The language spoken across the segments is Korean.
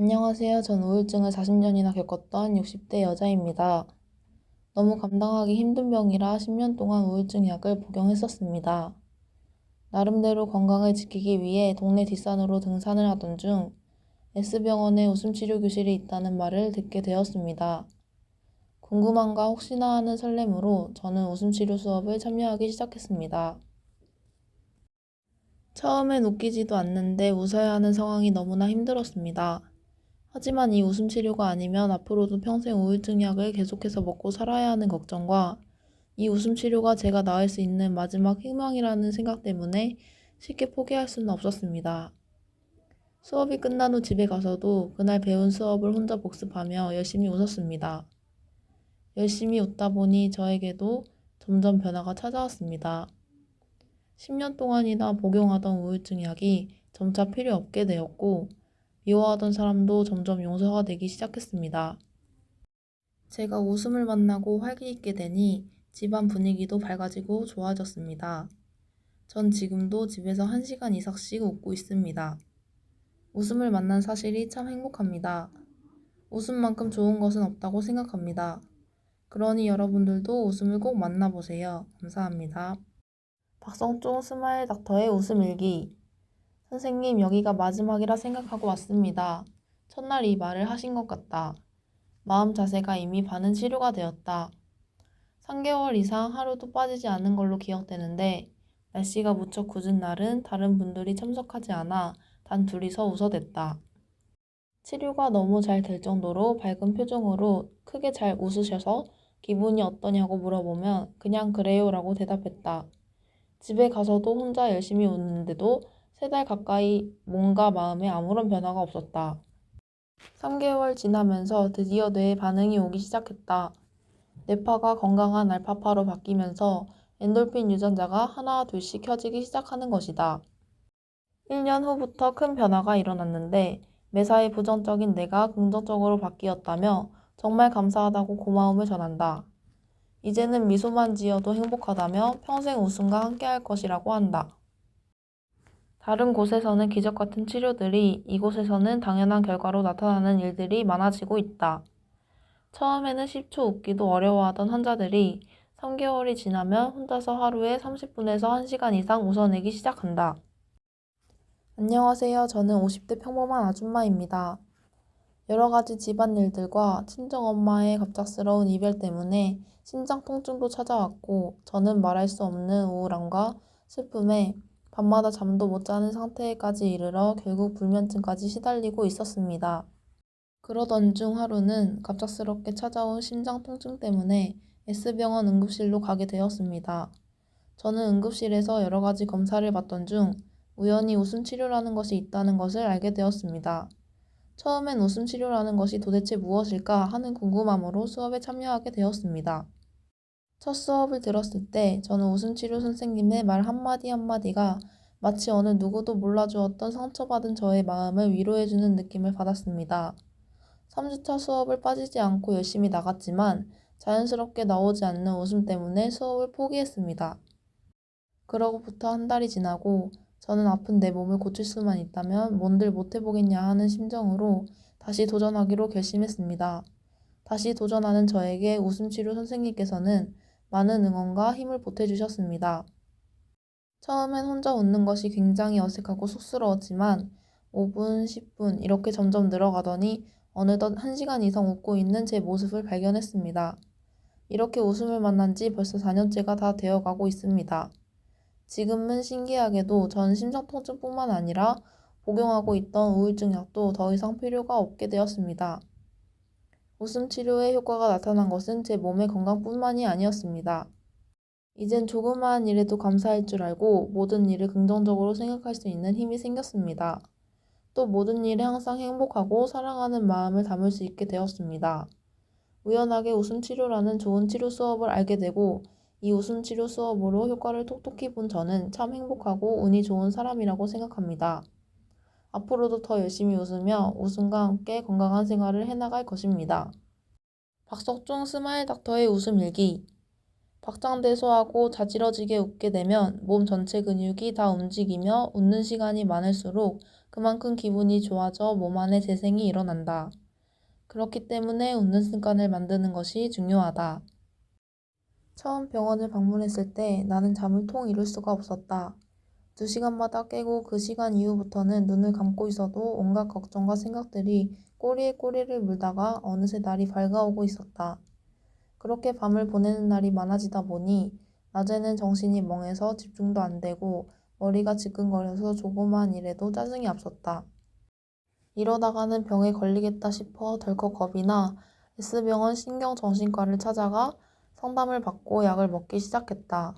안녕하세요. 전 우울증을 40년이나 겪었던 60대 여자입니다. 너무 감당하기 힘든 병이라 10년 동안 우울증 약을 복용했었습니다. 나름대로 건강을 지키기 위해 동네 뒷산으로 등산을 하던 중 S병원에 웃음치료 교실이 있다는 말을 듣게 되었습니다. 궁금함과 혹시나 하는 설렘으로 저는 웃음치료 수업을 참여하기 시작했습니다. 처음엔 웃기지도 않는데 웃어야 하는 상황이 너무나 힘들었습니다. 하지만 이 웃음 치료가 아니면 앞으로도 평생 우울증 약을 계속해서 먹고 살아야 하는 걱정과 이 웃음 치료가 제가 나을 수 있는 마지막 희망이라는 생각 때문에 쉽게 포기할 수는 없었습니다. 수업이 끝난 후 집에 가서도 그날 배운 수업을 혼자 복습하며 열심히 웃었습니다. 열심히 웃다 보니 저에게도 점점 변화가 찾아왔습니다. 10년 동안이나 복용하던 우울증 약이 점차 필요 없게 되었고, 미워하던 사람도 점점 용서가 되기 시작했습니다. 제가 웃음을 만나고 활기 있게 되니 집안 분위기도 밝아지고 좋아졌습니다. 전 지금도 집에서 1시간 이상씩 웃고 있습니다. 웃음을 만난 사실이 참 행복합니다. 웃음만큼 좋은 것은 없다고 생각합니다. 그러니 여러분들도 웃음을 꼭 만나보세요. 감사합니다. 박성종 스마일 닥터의 웃음 일기 선생님, 여기가 마지막이라 생각하고 왔습니다. 첫날 이 말을 하신 것 같다. 마음 자세가 이미 반은 치료가 되었다. 3개월 이상 하루도 빠지지 않은 걸로 기억되는데, 날씨가 무척 굳은 날은 다른 분들이 참석하지 않아 단 둘이서 웃어댔다. 치료가 너무 잘 될 정도로 밝은 표정으로 크게 잘 웃으셔서 기분이 어떠냐고 물어보면 그냥 그래요라고 대답했다. 집에 가서도 혼자 열심히 웃는데도 세 달 가까이 몸과 마음에 아무런 변화가 없었다. 3개월 지나면서 드디어 뇌에 반응이 오기 시작했다. 뇌파가 건강한 알파파로 바뀌면서 엔돌핀 유전자가 하나 둘씩 켜지기 시작하는 것이다. 1년 후부터 큰 변화가 일어났는데 매사에 부정적인 내가 긍정적으로 바뀌었다며 정말 감사하다고 고마움을 전한다. 이제는 미소만 지어도 행복하다며 평생 웃음과 함께할 것이라고 한다. 다른 곳에서는 기적 같은 치료들이 이곳에서는 당연한 결과로 나타나는 일들이 많아지고 있다. 처음에는 10초 웃기도 어려워하던 환자들이 3개월이 지나면 혼자서 하루에 30분에서 1시간 이상 웃어내기 시작한다. 안녕하세요. 저는 50대 평범한 아줌마입니다. 여러 가지 집안 일들과 친정 엄마의 갑작스러운 이별 때문에 심장 통증도 찾아왔고 저는 말할 수 없는 우울함과 슬픔에 밤마다 잠도 못 자는 상태까지 이르러 결국 불면증까지 시달리고 있었습니다. 그러던 중 하루는 갑작스럽게 찾아온 심장 통증 때문에 S병원 응급실로 가게 되었습니다. 저는 응급실에서 여러 가지 검사를 받던 중 우연히 웃음 치료라는 것이 있다는 것을 알게 되었습니다. 처음엔 웃음 치료라는 것이 도대체 무엇일까 하는 궁금함으로 수업에 참여하게 되었습니다. 첫 수업을 들었을 때 저는 웃음치료 선생님의 말 한마디 한마디가 마치 어느 누구도 몰라주었던 상처받은 저의 마음을 위로해주는 느낌을 받았습니다. 3주차 수업을 빠지지 않고 열심히 나갔지만 자연스럽게 나오지 않는 웃음 때문에 수업을 포기했습니다. 그러고부터 한 달이 지나고 저는 아픈 내 몸을 고칠 수만 있다면 뭔들 못해보겠냐 하는 심정으로 다시 도전하기로 결심했습니다. 다시 도전하는 저에게 웃음치료 선생님께서는 많은 응원과 힘을 보태주셨습니다. 처음엔 혼자 웃는 것이 굉장히 어색하고 쑥스러웠지만 5분, 10분 이렇게 점점 늘어가더니 어느덧 1시간 이상 웃고 있는 제 모습을 발견했습니다. 이렇게 웃음을 만난 지 벌써 4년째가 다 되어가고 있습니다. 지금은 신기하게도 전 심장통증뿐만 아니라 복용하고 있던 우울증 약도 더 이상 필요가 없게 되었습니다. 웃음 치료의 효과가 나타난 것은 제 몸의 건강뿐만이 아니었습니다. 이젠 조그마한 일에도 감사할 줄 알고 모든 일을 긍정적으로 생각할 수 있는 힘이 생겼습니다. 또 모든 일에 항상 행복하고 사랑하는 마음을 담을 수 있게 되었습니다. 우연하게 웃음 치료라는 좋은 치료 수업을 알게 되고 이 웃음 치료 수업으로 효과를 톡톡히 본 저는 참 행복하고 운이 좋은 사람이라고 생각합니다. 앞으로도 더 열심히 웃으며 웃음과 함께 건강한 생활을 해나갈 것입니다. 박석종 스마일 닥터의 웃음 일기 박장대소하고 자지러지게 웃게 되면 몸 전체 근육이 다 움직이며 웃는 시간이 많을수록 그만큼 기분이 좋아져 몸 안에 재생이 일어난다. 그렇기 때문에 웃는 습관을 만드는 것이 중요하다. 처음 병원을 방문했을 때 나는 잠을 통 이룰 수가 없었다. 두 시간마다 깨고 그 시간 이후부터는 눈을 감고 있어도 온갖 걱정과 생각들이 꼬리에 꼬리를 물다가 어느새 날이 밝아오고 있었다. 그렇게 밤을 보내는 날이 많아지다 보니 낮에는 정신이 멍해서 집중도 안 되고 머리가 지끈거려서 조그마한 일에도 짜증이 앞섰다. 이러다가는 병에 걸리겠다 싶어 덜컥 겁이 나 S병원 신경정신과를 찾아가 상담을 받고 약을 먹기 시작했다.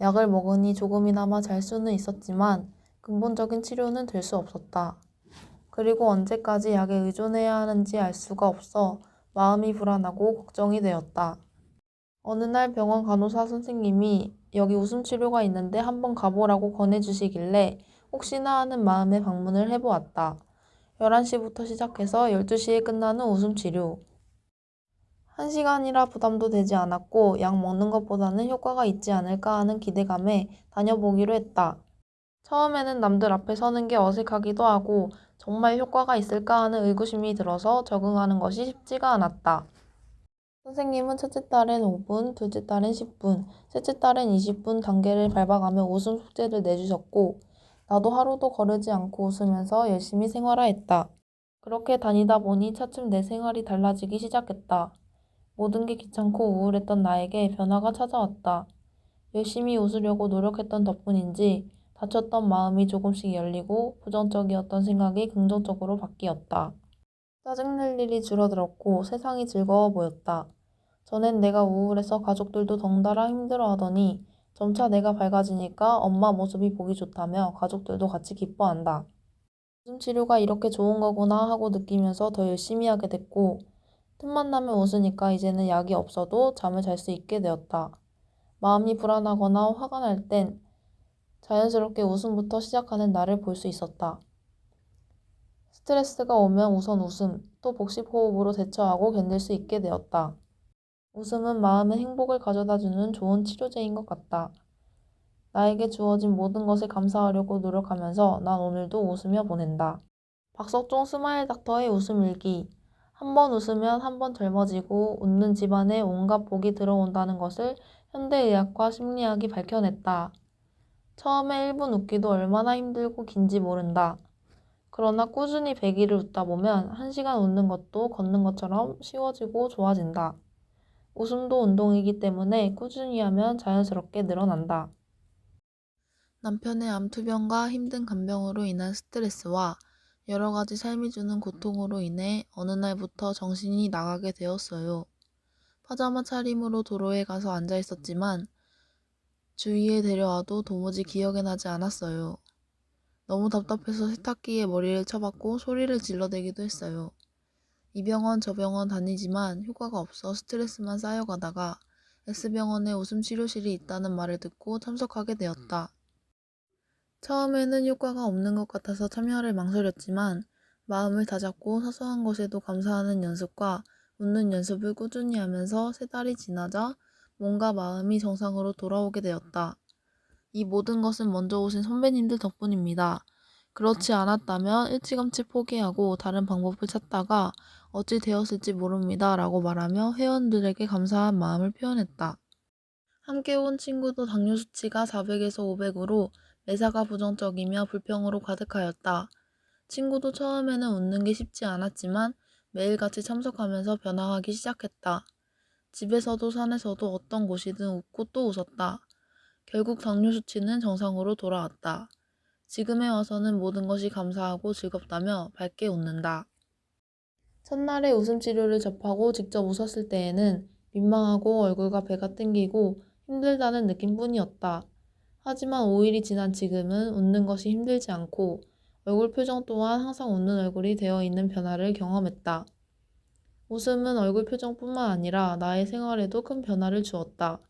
약을 먹으니 조금이나마 잘 수는 있었지만 근본적인 치료는 될 수 없었다. 그리고 언제까지 약에 의존해야 하는지 알 수가 없어 마음이 불안하고 걱정이 되었다. 어느 날 병원 간호사 선생님이 여기 웃음 치료가 있는데 한번 가보라고 권해주시길래 혹시나 하는 마음에 방문을 해보았다. 11시부터 시작해서 12시에 끝나는 웃음 치료. 1시간이라 부담도 되지 않았고 약 먹는 것보다는 효과가 있지 않을까 하는 기대감에 다녀보기로 했다. 처음에는 남들 앞에 서는 게 어색하기도 하고 정말 효과가 있을까 하는 의구심이 들어서 적응하는 것이 쉽지가 않았다. 선생님은 첫째 딸엔 5분, 둘째 딸엔 10분, 셋째 딸엔 20분 단계를 밟아가며 웃음 숙제를 내주셨고 나도 하루도 거르지 않고 웃으면서 열심히 생활화했다. 그렇게 다니다 보니 차츰 내 생활이 달라지기 시작했다. 모든 게 귀찮고 우울했던 나에게 변화가 찾아왔다. 열심히 웃으려고 노력했던 덕분인지 다쳤던 마음이 조금씩 열리고 부정적이었던 생각이 긍정적으로 바뀌었다. 짜증낼 일이 줄어들었고 세상이 즐거워 보였다. 전엔 내가 우울해서 가족들도 덩달아 힘들어하더니 점차 내가 밝아지니까 엄마 모습이 보기 좋다며 가족들도 같이 기뻐한다. 웃음 치료가 이렇게 좋은 거구나 하고 느끼면서 더 열심히 하게 됐고 틈만 나면 웃으니까 이제는 약이 없어도 잠을 잘 수 있게 되었다. 마음이 불안하거나 화가 날 땐 자연스럽게 웃음부터 시작하는 나를 볼 수 있었다. 스트레스가 오면 우선 웃음, 또 복식 호흡으로 대처하고 견딜 수 있게 되었다. 웃음은 마음의 행복을 가져다 주는 좋은 치료제인 것 같다. 나에게 주어진 모든 것에 감사하려고 노력하면서 난 오늘도 웃으며 보낸다. 박석종 스마일 닥터의 웃음 일기. 한 번 웃으면 한 번 젊어지고 웃는 집안에 온갖 복이 들어온다는 것을 현대의학과 심리학이 밝혀냈다. 처음에 1분 웃기도 얼마나 힘들고 긴지 모른다. 그러나 꾸준히 100일을 웃다 보면 1시간 웃는 것도 걷는 것처럼 쉬워지고 좋아진다. 웃음도 운동이기 때문에 꾸준히 하면 자연스럽게 늘어난다. 남편의 암투병과 힘든 간병으로 인한 스트레스와 여러 가지 삶이 주는 고통으로 인해 어느 날부터 정신이 나가게 되었어요. 파자마 차림으로 도로에 가서 앉아 있었지만 주위에 데려와도 도무지 기억에 나지 않았어요. 너무 답답해서 세탁기에 머리를 쳐박고 소리를 질러대기도 했어요. 이 병원 저 병원 다니지만 효과가 없어 스트레스만 쌓여가다가 S병원에 웃음 치료실이 있다는 말을 듣고 참석하게 되었다. 처음에는 효과가 없는 것 같아서 참여를 망설였지만 마음을 다잡고 사소한 것에도 감사하는 연습과 웃는 연습을 꾸준히 하면서 세 달이 지나자 뭔가 마음이 정상으로 돌아오게 되었다. 이 모든 것은 먼저 오신 선배님들 덕분입니다. 그렇지 않았다면 일찌감치 포기하고 다른 방법을 찾다가 어찌 되었을지 모릅니다. 라고 말하며 회원들에게 감사한 마음을 표현했다. 함께 온 친구도 당뇨 수치가 400에서 500으로 매사가 부정적이며 불평으로 가득하였다. 친구도 처음에는 웃는 게 쉽지 않았지만 매일같이 참석하면서 변화하기 시작했다. 집에서도 산에서도 어떤 곳이든 웃고 또 웃었다. 결국 당뇨 수치는 정상으로 돌아왔다. 지금에 와서는 모든 것이 감사하고 즐겁다며 밝게 웃는다. 첫날에 웃음 치료를 접하고 직접 웃었을 때에는 민망하고 얼굴과 배가 땡기고 힘들다는 느낌뿐이었다. 하지만 5일이 지난 지금은 웃는 것이 힘들지 않고 얼굴 표정 또한 항상 웃는 얼굴이 되어 있는 변화를 경험했다. 웃음은 얼굴 표정뿐만 아니라 나의 생활에도 큰 변화를 주었다.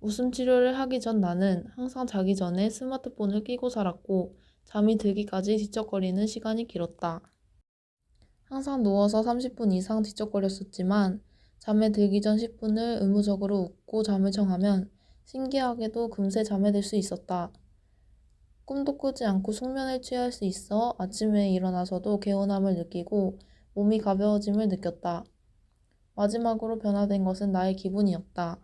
웃음 치료를 하기 전 나는 항상 자기 전에 스마트폰을 끼고 살았고 잠이 들기까지 뒤척거리는 시간이 길었다. 항상 누워서 30분 이상 뒤척거렸었지만 잠에 들기 전 10분을 의무적으로 웃고 잠을 청하면 신기하게도 금세 잠에 들 수 있었다. 꿈도 꾸지 않고 숙면을 취할 수 있어 아침에 일어나서도 개운함을 느끼고 몸이 가벼워짐을 느꼈다. 마지막으로 변화된 것은 나의 기분이었다.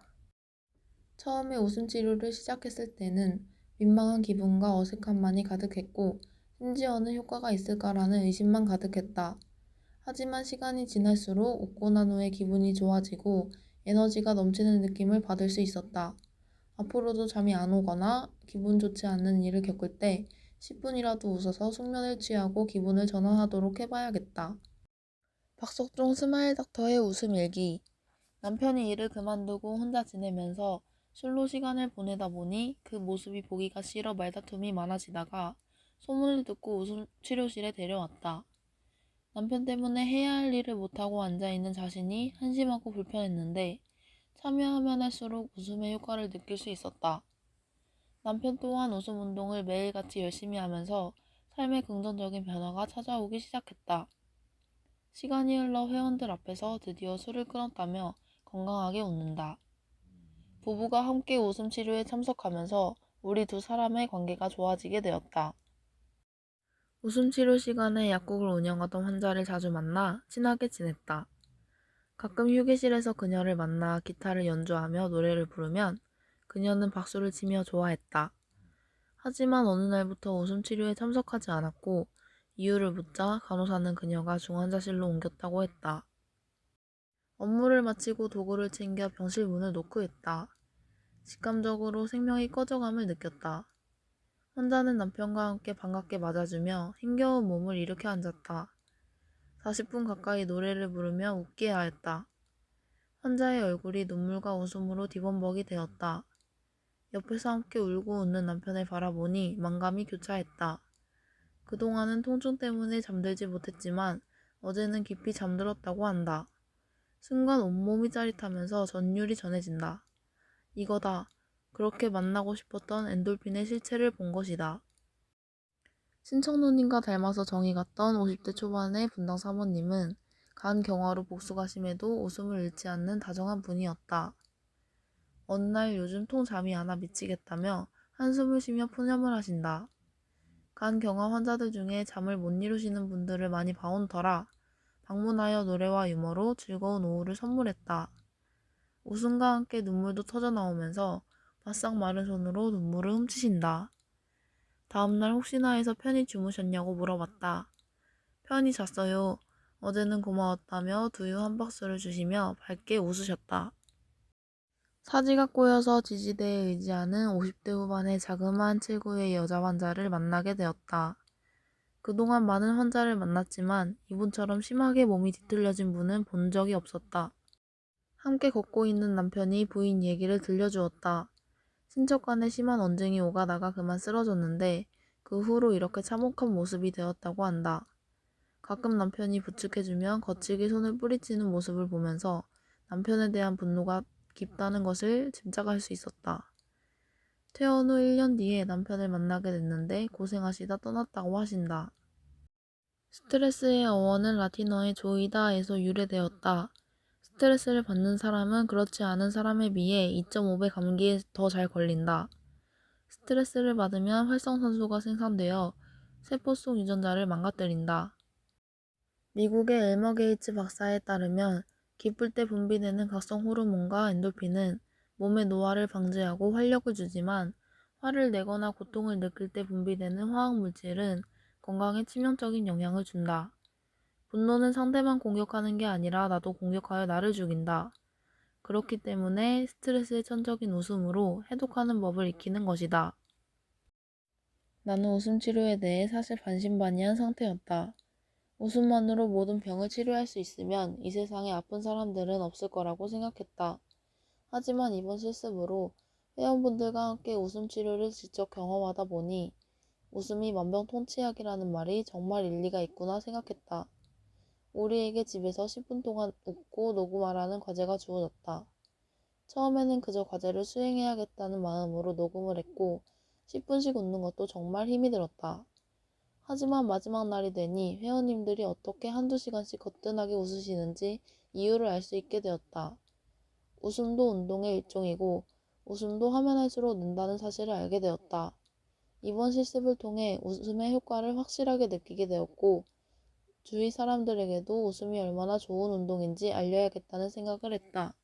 처음에 웃음 치료를 시작했을 때는 민망한 기분과 어색함만이 가득했고 심지어는 효과가 있을까라는 의심만 가득했다. 하지만 시간이 지날수록 웃고 난 후에 기분이 좋아지고 에너지가 넘치는 느낌을 받을 수 있었다. 앞으로도 잠이 안 오거나 기분 좋지 않는 일을 겪을 때 10분이라도 웃어서 숙면을 취하고 기분을 전환하도록 해봐야겠다. 박석종 스마일 닥터의 웃음 일기 남편이 일을 그만두고 혼자 지내면서 술로 시간을 보내다 보니 그 모습이 보기가 싫어 말다툼이 많아지다가 소문을 듣고 웃음 치료실에 데려왔다. 남편 때문에 해야 할 일을 못하고 앉아있는 자신이 한심하고 불편했는데 참여하면 할수록 웃음의 효과를 느낄 수 있었다. 남편 또한 웃음 운동을 매일같이 열심히 하면서 삶의 긍정적인 변화가 찾아오기 시작했다. 시간이 흘러 회원들 앞에서 드디어 술을 끊었다며 건강하게 웃는다. 부부가 함께 웃음 치료에 참석하면서 우리 두 사람의 관계가 좋아지게 되었다. 웃음 치료 시간에 약국을 운영하던 환자를 자주 만나 친하게 지냈다. 가끔 휴게실에서 그녀를 만나 기타를 연주하며 노래를 부르면 그녀는 박수를 치며 좋아했다. 하지만 어느 날부터 웃음 치료에 참석하지 않았고 이유를 묻자 간호사는 그녀가 중환자실로 옮겼다고 했다. 업무를 마치고 도구를 챙겨 병실 문을 노크했다. 직감적으로 생명이 꺼져감을 느꼈다. 환자는 남편과 함께 반갑게 맞아주며 힘겨운 몸을 일으켜 앉았다. 40분 가까이 노래를 부르며 웃게 하였다. 환자의 얼굴이 눈물과 웃음으로 뒤범벅이 되었다. 옆에서 함께 울고 웃는 남편을 바라보니 만감이 교차했다. 그동안은 통증 때문에 잠들지 못했지만 어제는 깊이 잠들었다고 한다. 순간 온몸이 짜릿하면서 전율이 전해진다. 이거다. 그렇게 만나고 싶었던 엔돌핀의 실체를 본 것이다. 신청누님과 닮아서 정이 갔던 50대 초반의 분당 사모님은 간 경화로 복수가 심해도 웃음을 잃지 않는 다정한 분이었다. 어느 날 요즘 통 잠이 안 와 미치겠다며 한숨을 쉬며 푸념을 하신다. 간 경화 환자들 중에 잠을 못 이루시는 분들을 많이 봐온 터라 방문하여 노래와 유머로 즐거운 오후를 선물했다. 웃음과 함께 눈물도 터져 나오면서 바싹 마른 손으로 눈물을 훔치신다. 다음날 혹시나 해서 편히 주무셨냐고 물어봤다. 편히 잤어요. 어제는 고마웠다며 두유 한 박스를 주시며 밝게 웃으셨다. 사지가 꼬여서 지지대에 의지하는 50대 후반의 자그마한 체구의 여자 환자를 만나게 되었다. 그동안 많은 환자를 만났지만 이분처럼 심하게 몸이 뒤틀려진 분은 본 적이 없었다. 함께 걷고 있는 남편이 부인 얘기를 들려주었다. 친척 간의 심한 언쟁이 오가다가 그만 쓰러졌는데 그 후로 이렇게 참혹한 모습이 되었다고 한다. 가끔 남편이 부축해주면 거칠게 손을 뿌리치는 모습을 보면서 남편에 대한 분노가 깊다는 것을 짐작할 수 있었다. 퇴원 후 1년 뒤에 남편을 만나게 됐는데 고생하시다 떠났다고 하신다. 스트레스의 어원은 라틴어의 조이다에서 유래되었다. 스트레스를 받는 사람은 그렇지 않은 사람에 비해 2.5배 감기에 더 잘 걸린다. 스트레스를 받으면 활성산소가 생산되어 세포 속 유전자를 망가뜨린다. 미국의 엘머 게이츠 박사에 따르면 기쁠 때 분비되는 각성 호르몬과 엔돌핀은 몸의 노화를 방지하고 활력을 주지만 화를 내거나 고통을 느낄 때 분비되는 화학 물질은 건강에 치명적인 영향을 준다. 분노는 상대만 공격하는 게 아니라 나도 공격하여 나를 죽인다. 그렇기 때문에 스트레스의 천적인 웃음으로 해독하는 법을 익히는 것이다. 나는 웃음 치료에 대해 사실 반신반의한 상태였다. 웃음만으로 모든 병을 치료할 수 있으면 이 세상에 아픈 사람들은 없을 거라고 생각했다. 하지만 이번 실습으로 회원분들과 함께 웃음 치료를 직접 경험하다 보니 웃음이 만병통치약이라는 말이 정말 일리가 있구나 생각했다. 우리에게 집에서 10분 동안 웃고 녹음하라는 과제가 주어졌다. 처음에는 그저 과제를 수행해야겠다는 마음으로 녹음을 했고 10분씩 웃는 것도 정말 힘이 들었다. 하지만 마지막 날이 되니 회원님들이 어떻게 한두 시간씩 거뜬하게 웃으시는지 이유를 알 수 있게 되었다. 웃음도 운동의 일종이고 웃음도 하면 할수록 는다는 사실을 알게 되었다. 이번 실습을 통해 웃음의 효과를 확실하게 느끼게 되었고 주위 사람들에게도 웃음이 얼마나 좋은 운동인지 알려야겠다는 생각을 했다.